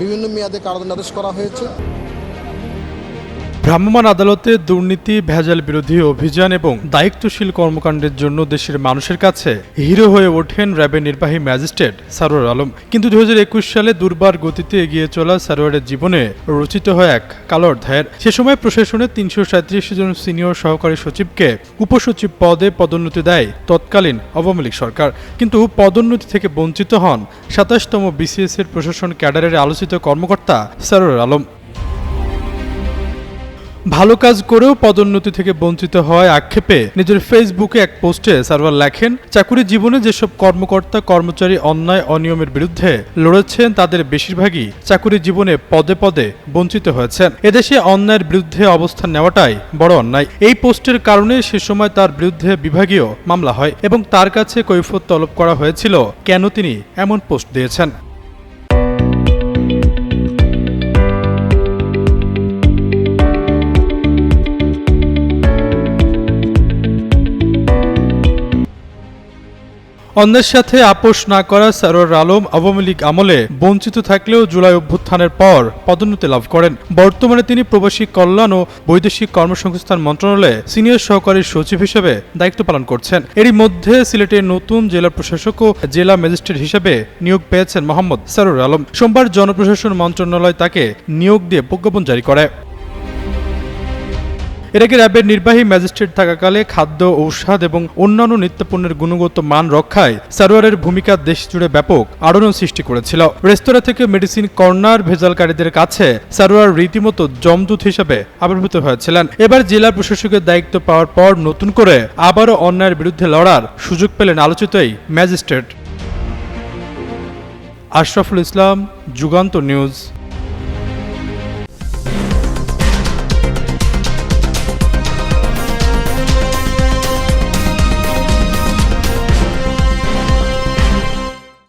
বিভিন্ন মেয়াদে কারাদণ্ডাদেশ করা হয়েছে। ভ্রাম্যমাণ আদালতে দুর্নীতি, ভেজাল বিরোধী অভিযান এবং দায়িত্বশীল কর্মকাণ্ডের জন্য দেশের মানুষের কাছে হিরো হয়ে ওঠেন র্যাবের নির্বাহী ম্যাজিস্ট্রেট সারোয়ার আলম। কিন্তু দু হাজার একুশ সালে দুর্বার গতিতে এগিয়ে চলা সারোয়ারের জীবনে রচিত হয় এক কালো অধ্যায়ের। সে সময় প্রশাসনের তিনশো সাঁত্রিশ জন সিনিয়র সহকারী সচিবকে উপসচিব পদে পদোন্নতি দেয় তৎকালীন আওয়ামী লীগ সরকার। কিন্তু পদোন্নতি থেকে বঞ্চিত হন সাতাশতম বিসিএস এর প্রশাসন ক্যাডারের আলোচিত কর্মকর্তা সারোয়ার আলম। ভালো কাজ করেও পদোন্নতি থেকে বঞ্চিত হওয়ায় আক্ষেপে নিজের ফেসবুকে এক পোস্টে সার্ভার লেখেন, চাকুরি জীবনে যেসব কর্মকর্তা, কর্মচারী অন্যায়, অনিয়মের বিরুদ্ধে লড়েছেন, তাদের বেশিরভাগই চাকুরি জীবনে পদে পদে বঞ্চিত হয়েছেন। এদেশে অন্যায়ের বিরুদ্ধে অবস্থান নেওয়াটাই বড় অন্যায়। এই পোস্টের কারণে সে সময় তার বিরুদ্ধে বিভাগীয় মামলা হয় এবং তার কাছে কৈফত তলব করা হয়েছিল কেন তিনি এমন পোস্ট দিয়েছেন। অন্যের সাথে আপোষ না করা সারোয়ার আলম আওয়ামী লীগ আমলে বঞ্চিত থাকলেও জুলাই অভ্যুত্থানের পর পদোন্নতি লাভ করেন। বর্তমানে তিনি প্রবাসী কল্যাণ ও বৈদেশিক কর্মসংস্থান মন্ত্রণালয়ে সিনিয়র সহকারী সচিব হিসেবে দায়িত্ব পালন করছেন। এরই মধ্যে সিলেটের নতুন জেলা প্রশাসক ও জেলা ম্যাজিস্ট্রেট হিসেবে নিয়োগ পেয়েছেন মোহাম্মদ সারোয়ার আলম। সোমবার জনপ্রশাসন মন্ত্রণালয় তাকে নিয়োগ দিয়ে প্রজ্ঞাপন জারি করে। এর আগে র্যাবের নির্বাহী ম্যাজিস্ট্রেট থাকাকালে খাদ্য, ঔষধ এবং অন্যান্য নিত্যপণ্যের গুণগত মান রক্ষায় সারোয়ারের ভূমিকা দেশ জুড়ে ব্যাপক আলোড়ন সৃষ্টি করেছিল। রেস্তোরাঁ থেকে মেডিসিন কর্নার ভেজালকারীদের কাছে সারোয়ার রীতিমতো জমদূত হিসেবে আবির্ভূত হয়েছিলেন। এবার জেলা প্রশাসকের দায়িত্ব পাওয়ার পর নতুন করে আবারও অন্যায়ের বিরুদ্ধে লড়ার সুযোগ পেলেন আলোচিত এই ম্যাজিস্ট্রেট। আশরাফুল ইসলাম, যুগান্ত নিউজ।